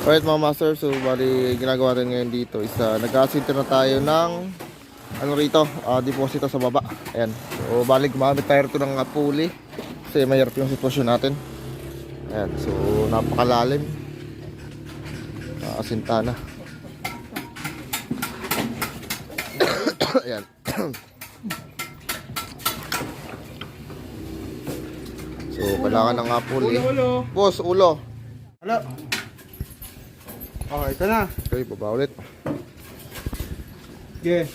Alright mga master, so bali ginagawa rin ngayon dito is uh, nag-asinter na tayo ng ano rito, ah, deposito sa baba. Ayan. So bali gumamit tayo rito ng uh, pulley kasi mahirap yung sitwasyon natin. Ayan, so napakalalim. Nakasinta na. Ayan. so kailangan ng uh, pulley. Ulo, Boss, ulo. Hello. Oh, ito na. Okay, baba ulit. Okay.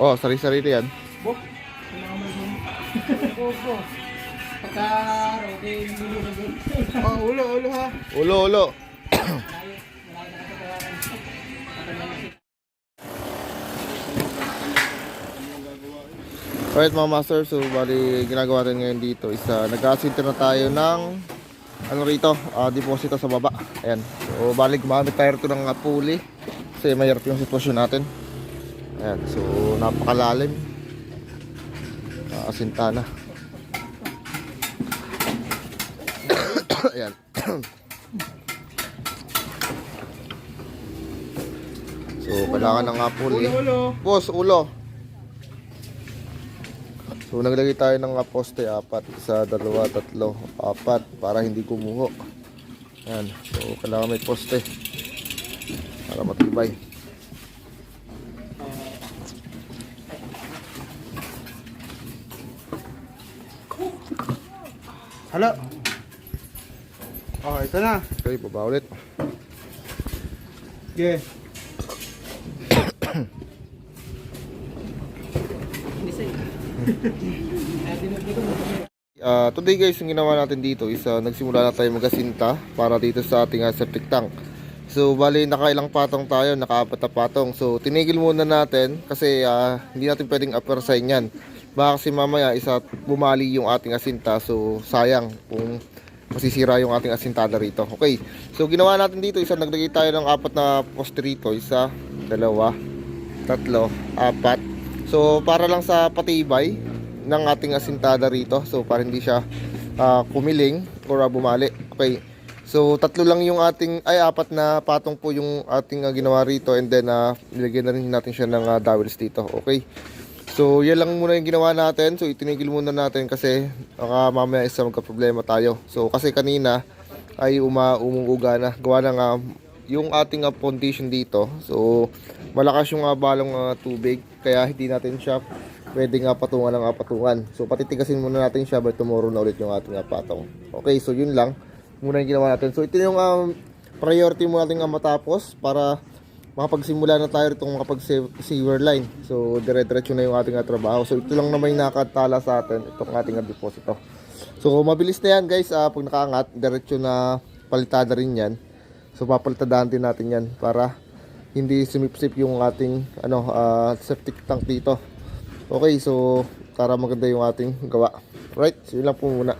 Oh, sari-sarili yan. Oh, ulo, ulo ha. Ulo, ulo. Alright mga master, so bali ginagawa rin ngayon dito is uh, nag-asinter na tayo ng ano rito, ah, deposito sa baba. Ayan. So bali gumamit tayo rito ng uh, pulley kasi mahirap yung sitwasyon natin. Ayan, so napakalalim. Nakasinta na. Ayan. so kailangan ng uh, pulley. Ulo, ulo. Boss, ulo. So naglagay tayo ng poste apat, isa, dalawa, tatlo, apat para hindi kumuho. Yan. So kailangan may poste para matibay. Hello. Oh, ito na. Okay, baba ulit. Okay. Ah, today guys, yung ginawa natin dito is ah, nagsimula na tayo magasinta para dito sa ating ah, septic tank. So, bali nakailang patong tayo, nakaapat na patong. So, tinigil muna natin kasi ah, hindi natin pwedeng apersahin yan. Baka kasi mamaya isa bumali yung ating asinta. So, sayang kung masisira yung ating asintada rito. Okay. So, ginawa natin dito, isa naglagay tayo ng apat na poste rito. Isa, dalawa, tatlo, apat. So, para lang sa patibay ng ating asintada rito. So, para hindi siya ah, kumiling or ah, bumali. Okay. So, tatlo lang yung ating, ay apat na patong po yung ating ah, ginawa rito and then uh, na rin natin siya ng ah, dowels dito. Okay. So, yan lang muna yung ginawa natin. So, itinigil muna natin kasi baka mamaya isa magka-problema tayo. So, kasi kanina ay uma umuuga na. Gawa ng ah, yung ating ah, foundation dito. So, malakas yung ah, balong ah, tubig. Kaya hindi natin siya pwede nga patungan ng patungan. So, patitigasin muna natin siya by tomorrow na ulit yung ating ah, patong. Okay, so yun lang. Muna yung ginawa natin. So, ito yung um, priority mo natin ah, matapos para makapagsimula na tayo itong makapag-sewer line. So, dire-diretso na yung ating ah, trabaho. So, ito lang naman yung nakatala sa atin, itong ating ah, deposito. So, mabilis na yan guys. ah, pag nakaangat, diretso na palitada rin yan. So, papalitadahan din natin yan para hindi sumipsip yung ating ano, ah, septic tank dito. Okay, so para maganda yung ating gawa. Right, so yun lang po muna.